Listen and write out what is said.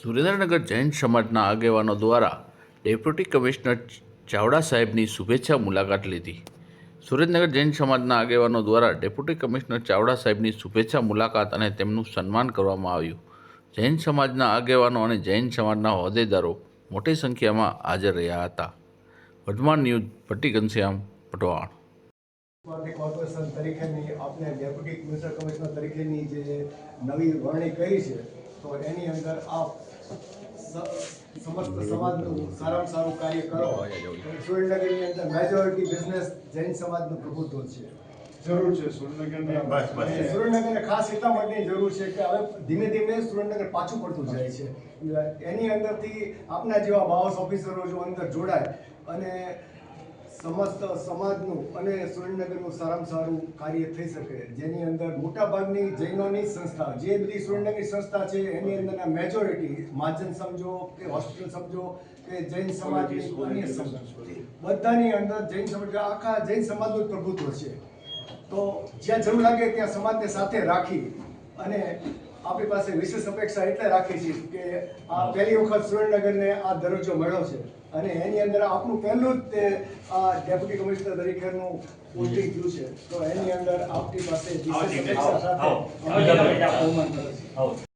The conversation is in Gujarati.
સુરેન્દ્રનગર જૈન સમાજના આગેવાનો દ્વારા ડેપ્યુટી કમિશનર ચાવડા સાહેબની શુભેચ્છા મુલાકાત લીધી. સુરેન્દ્રનગર જૈન સમાજના આગેવાનો દ્વારા ડેપ્યુટી કમિશનર ચાવડા સાહેબની શુભેચ્છા મુલાકાત અને તેમનું સન્માન કરવામાં આવ્યું. જૈન સમાજના આગેવાનો અને જૈન સમાજના હોદ્દેદારો મોટી સંખ્યામાં હાજર રહ્યા હતા. વર્ધમાન ન્યૂઝ, ભટ્ટી ઘનશ્યામ, પટવાણ. કોર્પોરેશન તરીકેની, આપને ડેપ્યુટી કમિશનર તરીકેની જે નવી વરણી કરી છે, તો એની અંદર આપ સમસ્ત સમાજનું સારામાં સારું કાર્ય કરો. સુરેન્દ્રનગરની અંદર મેજોરિટી બિઝનેસ જૈન સમાજનું પ્રભુત્વ છે. જરૂર છે સુરેન્દ્રનગરની સુરેન્દ્રનગરને ખાસ એટલા માટેની જરૂર છે કે હવે ધીમે ધીમે સુરેન્દ્રનગર પાછું પડતું જાય છે. એની અંદરથી આપના જેવા બાવસ ઓફિસરો જો અંદર જોડાય અને સમસ્ત સમાજનું અને સુરેન્દ્રનગરનું સારામાં સારું કાર્ય થઈ શકે. જેની અંદર મોટાભાગની જૈનોની સંસ્થા જે બધી સુરેન્દ્રનગરની સંસ્થા છે એની અંદરના મેજોરિટી માજન સમજો કે હોસ્પિટલ સમજો કે જૈન સમાજની અન્ય સમજો. બધાની અંદર જૈન સમાજ આખા જૈન સમાજનું પ્રભુત્વ છે. તો જ્યાં જરૂર લાગે ત્યાં સમાજને સાથે રાખી અને આપણી પાસે વિશેષ અપેક્ષા એટલે રાખી છે કે આ પહેલી વખત સુરેન્દ્રનગરને આ દરજ્જો મળ્યો છે. અને એની અંદર આપનું પહેલું જ તે આ ડેપ્યુટી કમિશનર તરીકેનું પોસ્ટિંગ થયું છે. તો એની અંદર આપણી પાસે વિશેષ અપેક્ષા સાથે